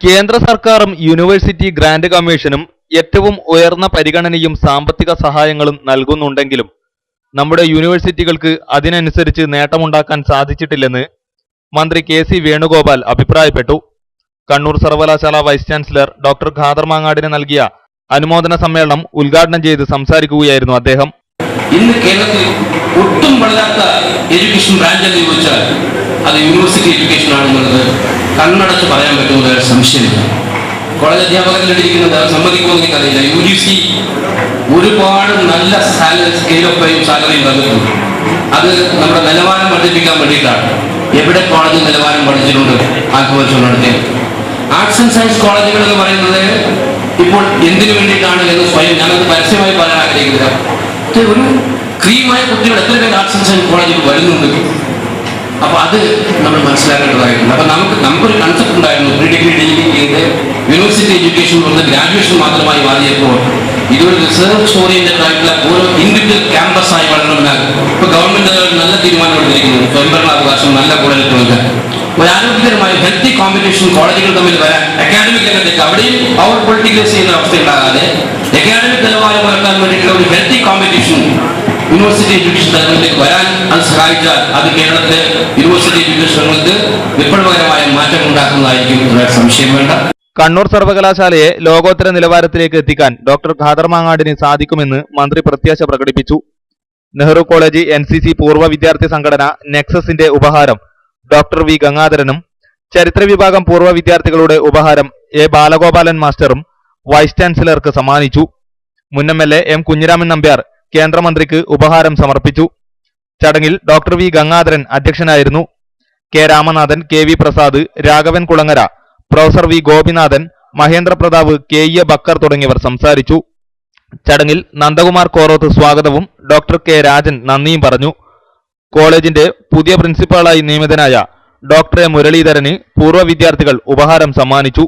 കേന്ദ്ര സർക്കാരും university grant കമ്മീഷനും ഏറ്റവും ഉയർന്ന പരിഗണനയും സാമ്പത്തിക സഹായങ്ങളും നൽകുന്നുണ്ടെങ്കിലും നമ്മുടെ യൂണിവേഴ്സിറ്റികൾക്ക് അതിനനുസരിച്ച് നേട്ടമുണ്ടാക്കാൻ സാധിച്ചിട്ടില്ലെന്ന് മന്ത്രി കെ സി വേണുഗോപാൽ അഭിപ്രായപ്പെട്ടു. കണ്ണൂർ സർവകലാശാല വൈസ് ചാൻസലർ ഡോക്ടർ ഖാദർ മാങ്ങാടിന് നൽകിയ അനുമോദന സമ്മേളനം ഉദ്ഘാടനം ചെയ്ത് സംസാരിക്കുകയായിരുന്നു അദ്ദേഹം. ഇന്ന് കേരളത്തിൽ ഒട്ടും വളരാത്ത എഡ്യൂക്കേഷൻ ബ്രാഞ്ച് എന്ന് ചോദിച്ചാൽ അത് യൂണിവേഴ്സിറ്റി എഡ്യൂക്കേഷൻ ആണെന്നുള്ളത് കണ്ണടച്ച് പറയാൻ പറ്റുന്നത് സംശയമില്ല. കോളേജ് അധ്യാപകരിലിരിക്കുന്നത് സമ്മതിക്കുമെന്ന് എനിക്കറിയില്ല. യു ജി സി ഒരുപാട് നല്ല സ്കെയിൽ ഓഫ് പേയും സാലറിയും തന്നിട്ടുണ്ട് അത് നമ്മുടെ നിലവാരം വർദ്ധിപ്പിക്കാൻ വേണ്ടിയിട്ടാണ്. എവിടെ കോളേജ് നിലവാരം വർദ്ധിച്ചിട്ടുണ്ട്? ആത്മപരിശോധന നടത്തിയത് ആർട്സ് ആൻഡ് സയൻസ് കോളേജുകൾ എന്ന് പറയുന്നത് ഇപ്പോൾ എന്തിനു വേണ്ടിയിട്ടാണ് എന്ന് സ്വയം ഞാനത് പരസ്യമായി പറയാൻ ആഗ്രഹിക്കുന്നില്ല. ഒരു ക്രീമായ കുട്ടികൾ എത്ര പേര് ആർട്സ് ആൻഡ് സയൻസ് കോളേജിൽ വരുന്നുണ്ട്? അപ്പൊ അത് നമ്മൾ മനസ്സിലാക്കേണ്ടതായിട്ടുണ്ട്. അപ്പോൾ നമുക്ക് നമുക്കൊരു കൺസെപ്റ്റ് ഉണ്ടായിരുന്നു. പ്രീ ഡിഗ്രി ഡിഗ്രി ചെയ്ത് യൂണിവേഴ്സിറ്റി എഡ്യൂക്കേഷൻ പറഞ്ഞ് ഗ്രാജുവേഷൻ മാത്രമായി മാറിയപ്പോൾ ഇതൊരു റിസർച്ച് ഓറിയന്റഡ് ആയിട്ടുള്ള ഓരോ ഇൻഡിവിജ്വൽ ക്യാമ്പസ് ആയി വളരണമെന്നാൽ ഇപ്പൊ ഗവൺമെന്റ് നല്ല തീരുമാനം എടുത്തിരിക്കുന്നു. സ്വയംഭരണാവകാശം നല്ല നൽകാൻ ഒരു ആരോഗ്യകരമായ ഹെൽത്തി കോമ്പറ്റീഷൻ കോളേജുകൾ തമ്മിൽ വരാൻ അക്കാഡമിക് രംഗത്തേക്ക് അവിടെയും അവർ പൊളിറ്റിക്കലൈസ് ചെയ്യുന്ന അവസ്ഥ ഉണ്ടാകാതെ അക്കാഡമിക് നിലവാരം ഉയർത്താൻ വേണ്ടിയിട്ടുള്ള ഒരു യൂണിവേഴ്സിറ്റി എഡ്യൂക്കേഷൻ തലത്തിലേക്ക് വരാൻ അത് സഹായിച്ചാൽ അത് കേരളത്തിലെ യൂണിവേഴ്സിറ്റി എഡ്യൂക്കേഷൻ എഡ്യൂക്കേഷനുകൾക്ക് വിപ്ലവകരമായ മാറ്റം ഉണ്ടാക്കുന്നതായിരിക്കും സംശയം വേണ്ട. കണ്ണൂർ സർവകലാശാലയെ ലോകോത്തര നിലവാരത്തിലേക്ക് എത്തിക്കാൻ ഡോക്ടർ ഖാദർ മാങ്ങാടിന് സാധിക്കുമെന്ന് മന്ത്രി പ്രത്യാശ പ്രകടിപ്പിച്ചു. Nehru college N C C പൂർവ വിദ്യാർത്ഥി സംഘടന നെക്സസിന്റെ ഉപഹാരം ഡോക്ടർ വി ഗംഗാധരനും ചരിത്ര വിഭാഗം പൂർവ വിദ്യാർത്ഥികളുടെ ഉപഹാരം എ ബാലഗോപാലൻ മാസ്റ്ററും വൈസ് ചാൻസലർക്ക് സമ്മാനിച്ചു. മുൻ M L A M Kunhiraman Nambiar കേന്ദ്രമന്ത്രിക്ക് ഉപഹാരം സമർപ്പിച്ചു. ചടങ്ങിൽ ഡോക്ടർ വി ഗംഗാധരൻ അധ്യക്ഷനായിരുന്നു. K Ramanathan K V Prasad Raghavan Kulangara professor V Gopinathan Mahendra Pratap K E Bakker തുടങ്ങിയവർ സംസാരിച്ചു. ചടങ്ങിൽ നന്ദകുമാർ കോറോത്ത് സ്വാഗതവും ഡോക്ടർ കെ രാജൻ നന്ദിയും പറഞ്ഞു. കോളേജിന്റെ പുതിയ പ്രിൻസിപ്പാളായി നിയമിതനായ ഡോക്ടർ എ മുരളീധരന് പൂർവ വിദ്യാർത്ഥികൾ ഉപഹാരം സമ്മാനിച്ചു.